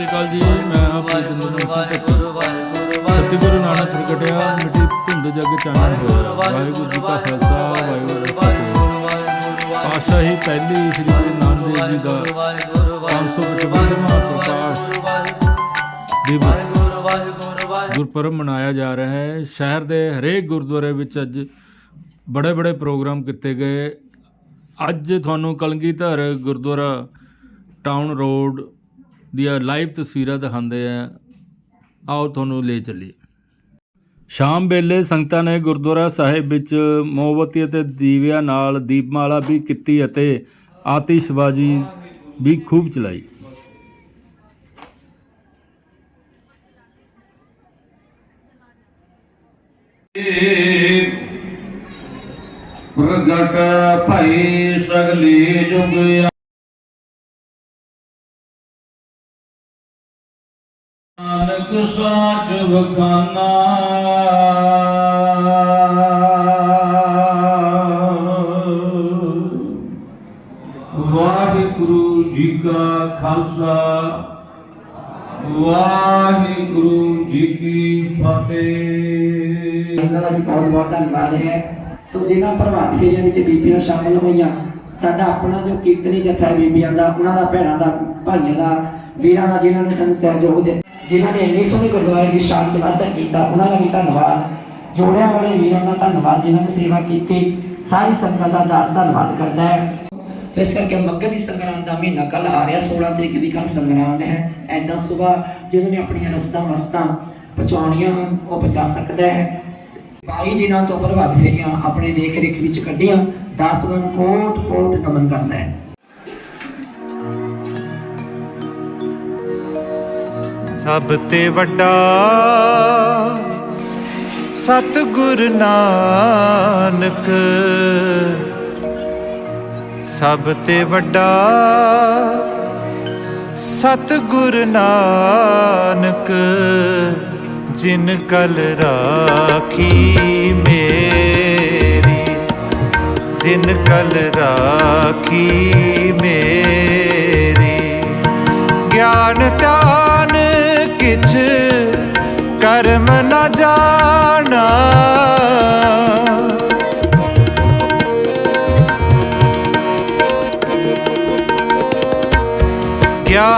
ਸ਼੍ਰੀ ਅਕਾਲ ਜੀ, ਮੈਂ ਹਾਂ ਪ੍ਰੀਤਿੰਦਰ ਸਿੰਘ ਭੱਟੀ ਸਤਿਗੁਰੂ ਨਾਨਕ ਪ੍ਰਗਟਿਆ ਮਿੱਟੀ ਧੁੰਦ ਜਗ ਚਾਨਣ ਹੋਇਆ। ਵਾਹਿਗੁਰੂ ਜੀ ਕਾ ਖਾਲਸਾ, ਵਾਹਿਗੁਰੂ ਜੀ ਕੀ ਫਤਿਹ। ਪਾਤਸ਼ਾਹੀ ਪਹਿਲੀ ਸ੍ਰੀ ਗੁਰੂ ਨਾਨਕ ਦੇਵ ਜੀ ਦਾ 555ਵਾਂ ਪ੍ਰਕਾਸ਼ ਦਿਵਸ ਗੁਰਪੁਰਬ ਮਨਾਇਆ ਜਾ ਰਿਹਾ ਹੈ। ਸ਼ਹਿਰ ਦੇ ਹਰੇਕ ਗੁਰਦੁਆਰੇ ਵਿੱਚ ਅੱਜ ਬੜੇ ਬੜੇ ਪ੍ਰੋਗਰਾਮ ਕੀਤੇ ਗਏ। ਅੱਜ ਤੁਹਾਨੂੰ ਕਲਗੀਧਰ ਗੁਰਦੁਆਰਾ, ਟਾਊਨ ਰੋਡ ਦੀਆਂ ਲਾਈਵ ਤਸਵੀਰਾਂ ਦਿਖਾਉਂਦੇ ਆ। ਆਓ ਤੁਹਾਨੂੰ ਲੈ ਚੱਲੀਏ। ਸ਼ਾਮ ਵੇਲੇ ਸੰਗਤਾਂ ਨੇ ਗੁਰਦੁਆਰਾ ਸਾਹਿਬ ਵਿੱਚ ਮੋਮਬੱਤੀ ਅਤੇ ਦੀਵਿਆਂ ਨਾਲ ਦੀਪਮਾਲਾ ਵੀ ਕੀਤੀ ਅਤੇ ਆਤਿਸ਼ਬਾਜ਼ੀ ਵੀ ਖੂਬ ਚਲਾਈ। ਪ੍ਰਗਟ ਭਈ ਸਗਲੀ ਜੁਗ ਨਾਨਕ ਸਾਚ ਵਖਾਨਾ ਵਾਹਿਗੁਰੂ ਜੀ ਕਾ ਖਾਲਸਾ ਵਾਹਿਗੁਰੂ ਜੀ ਕੀ ਫਤਿਹ ਇਹਨਾਂ ਦਾ ਵੀ ਬਹੁਤ ਬਹੁਤ ਧੰਨਵਾਦ ਹੈ ਸੋ ਜਿਨ੍ਹਾਂ ਪ੍ਰਭਾਤ ਫੇਰੀਆਂ ਵਿੱਚ ਬੀਬੀਆਂ ਸ਼ਾਮਲ ਹੋਈਆਂ ਸਾਡਾ ਆਪਣਾ ਜੋ ਕੀਰਤਨੀ ਜਥਾ ਹੈ ਬੀਬੀਆਂ ਦਾ ਉਹਨਾਂ ਦਾ ਭੈਣਾਂ ਦਾ ਭਾਈਆਂ ਦਾ ਵੀਰਾਂ ਦਾ ਜਿਨ੍ਹਾਂ ਨੇ ਸਾਨੂੰ ਸਹਿਯੋਗ ਦਿੱਤਾ ਜਿਨ੍ਹਾਂ ਨੇ ਇੰਨੀ ਸੋਹਣੀ ਗੁਰਦੁਆਰੇ ਦੀ ਸ਼ਾਨ ਚ ਵਾਧਾ ਕੀਤਾ, ਉਹਨਾਂ ਦਾ ਵੀ ਧੰਨਵਾਦ। ਜੋੜਿਆਂ ਵਾਲੇ ਵੀਰਾਂ ਦਾ ਧੰਨਵਾਦ, ਜਿਨ੍ਹਾਂ ਨੇ ਸੇਵਾ ਕੀਤੀ। ਸਾਰੀ ਸੰਗਤ ਦਾ ਦਾਸ ਧੰਨਵਾਦ ਕਰਦਾ ਹੈ। ਤੇ ਇਸ ਕਰਕੇ ਮੱਕੇ ਦੀ ਸੰਗਰਾਂਦ ਦਾ ਮਹੀਨਾ ਕੱਲ ਆ ਰਿਹਾ 16 ਤਰੀਕ ਦੀ ਕੱਲ ਸੰਗਰਾਂਦ ਹੈ। ਐਦਾਂ ਸਵੇਰ ਜਿਹਨਾਂ ਨੇ ਆਪਣੀਆਂ ਰਸਤਾਂ ਵਸਤਾਂ ਪਹੁੰਚਾਉਣੀਆਂ ਹਨ, ਉਹ ਪਹੁੰਚਾ ਸਕਦਾ ਹੈ। ਬਾਈ ਦਿਨਾਂ ਤੋਂ ਪ੍ਰਭਾਤ ਫੇਰੀਆਂ ਆਪਣੇ ਦੇਖ ਰੇਖ ਵਿੱਚ ਕੱਢੀਆਂ 10 ਨੂੰ ਕੋਟ ਕੋਟ ਨਮਨ ਕਰਦਾ ਹੈ। ਸਭ ਤੇ ਵੱਡਾ। ਸਤਿਗੁਰ ਨਾਨਕ, ਸਭ ਤੇ ਵੱਡਾ। ਸਤਿਗੁਰ ਨਾਨਕ, ਜਿਨ ਕਲ ਰਾਖੀ ਮੇਰੀ। ਜਿਨ ਕਲ ਰਾਖੀ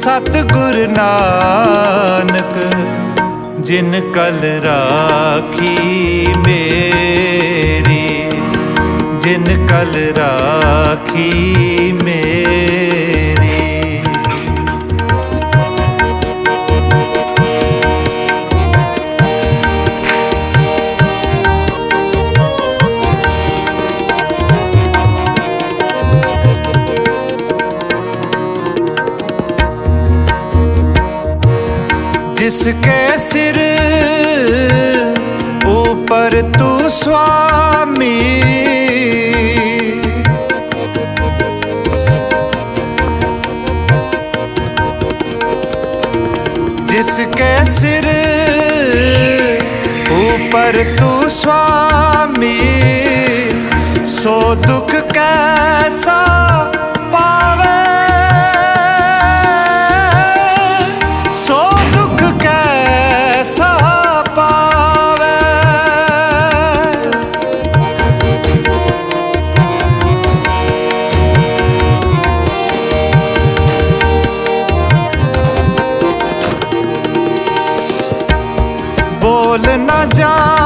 ਸਤਿਗੁਰ ਨਾਨਕ ਜਿਨ ਕਲ ਰਾਖੀ ਮੇਰੀ ਜਿਨ ਕਲ ਰਾਖੀ ਮੇਰੀ। जिसके सिर ऊपर तू स्वामी जिसके सिर ऊपर तू स्वामी सो दुख রাজা